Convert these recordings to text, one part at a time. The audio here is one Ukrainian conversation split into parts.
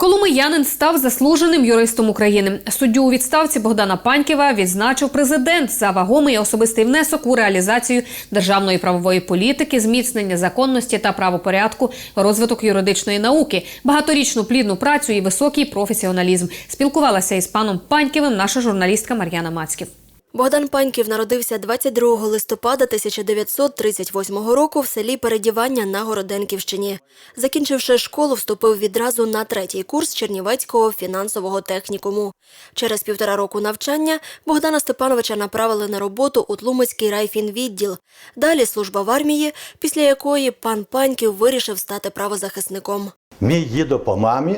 Коломиянин став заслуженим юристом України. Суддю у відставці Богдана Панькєва відзначив президент за вагомий особистий внесок у реалізацію державної правової політики, зміцнення законності та правопорядку, розвиток юридичної науки, багаторічну плідну працю і високий професіоналізм. Спілкувалася із паном Панькєвим наша журналістка Мар'яна Мацьків. Богдан Паньків народився 22 листопада 1938 року в селі Передівання на Городенківщині. Закінчивши школу, вступив відразу на третій курс Чернівецького фінансового технікуму. Через півтора року навчання Богдана Степановича направили на роботу у Тлумацький райфінвідділ. Далі служба в армії, після якої пан Паньків вирішив стати правозахисником. Мій дідо по мамі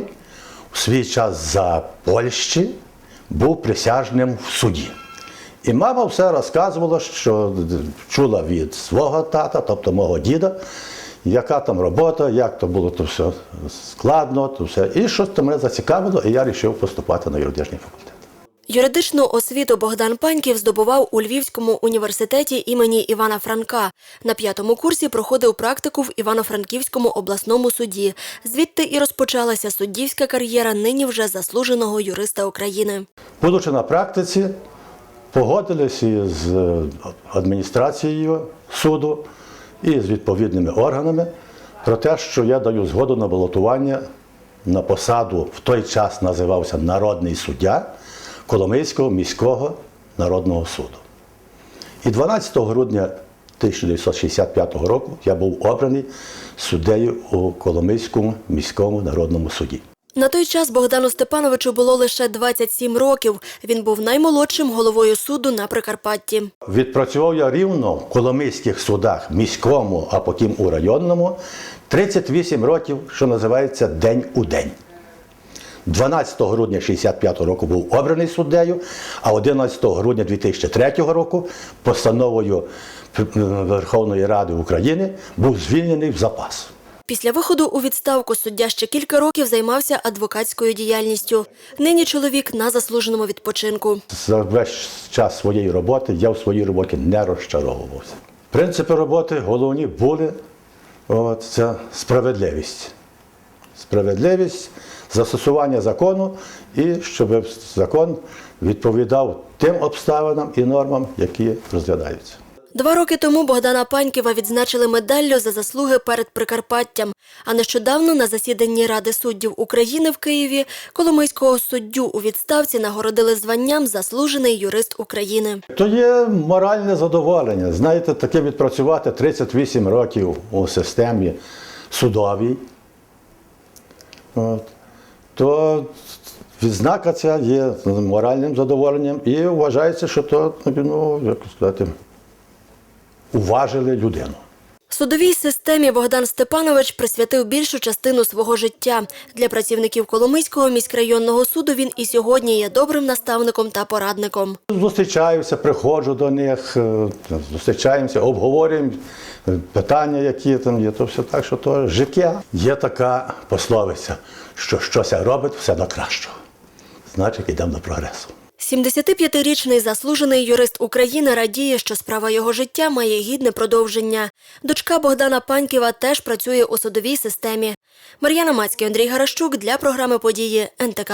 у свій час за Польщі був присяжним в суді. І мама все розказувала, що чула від свого тата, тобто мого діда, яка там робота, як то було то все складно, то все. І щось то мене зацікавило, і я вирішив поступати на юридичний факультет. Юридичну освіту Богдан Паньків здобував у Львівському університеті імені Івана Франка. На п'ятому курсі проходив практику в Івано-Франківському обласному суді. Звідти і розпочалася суддівська кар'єра нині вже заслуженого юриста України. Будучи на практиці, погодились із адміністрацією суду і з відповідними органами про те, що я даю згоду на балотування на посаду в той час називався народний суддя Коломийського міського народного суду. І 12 грудня 1965 року я був обраний суддею у Коломийському міському народному суді. На той час Богдану Степановичу було лише 27 років. Він був наймолодшим головою суду на Прикарпатті. Відпрацював я рівно в Коломийських судах, міському, а потім у районному, 38 років, що називається день у день. 12 грудня 65 року був обраний суддею, а 11 грудня 2003 року постановою Верховної Ради України був звільнений в запас. Після виходу у відставку суддя ще кілька років займався адвокатською діяльністю. Нині чоловік на заслуженому відпочинку. За весь час своєї роботи я в своїй роботі не розчаровувався. Принципи роботи головні були от, це справедливість. Справедливість, застосування закону і щоб закон відповідав тим обставинам і нормам, які розглядаються. Два роки тому Богдана Паньківа відзначили медаллю за заслуги перед Прикарпаттям. А нещодавно на засіданні Ради суддів України в Києві Коломийського суддю у відставці нагородили званням заслужений юрист України. То є моральне задоволення. Знаєте, таке відпрацювати 38 років у системі судовій. От. То відзнака ця є моральним задоволенням і вважається, що то, ну, як сказати, уважили людину. Судовій системі Богдан Степанович присвятив більшу частину свого життя. Для працівників Коломийського міськрайонного суду він і сьогодні є добрим наставником та порадником. Зустрічаюся, приходжу до них, е, зустрічаємося, обговорюємо е, питання, які там є. То все так, що то життя. Є така пословиця, що щось робить все до кращого. Значить, йдемо до прогресу. 75-річний заслужений юрист України радіє, що справа його життя має гідне продовження. Дочка Богдана Паньківа теж працює у судовій системі. Мар'яна Мацький, Андрій Гарашчук для програми події НТК.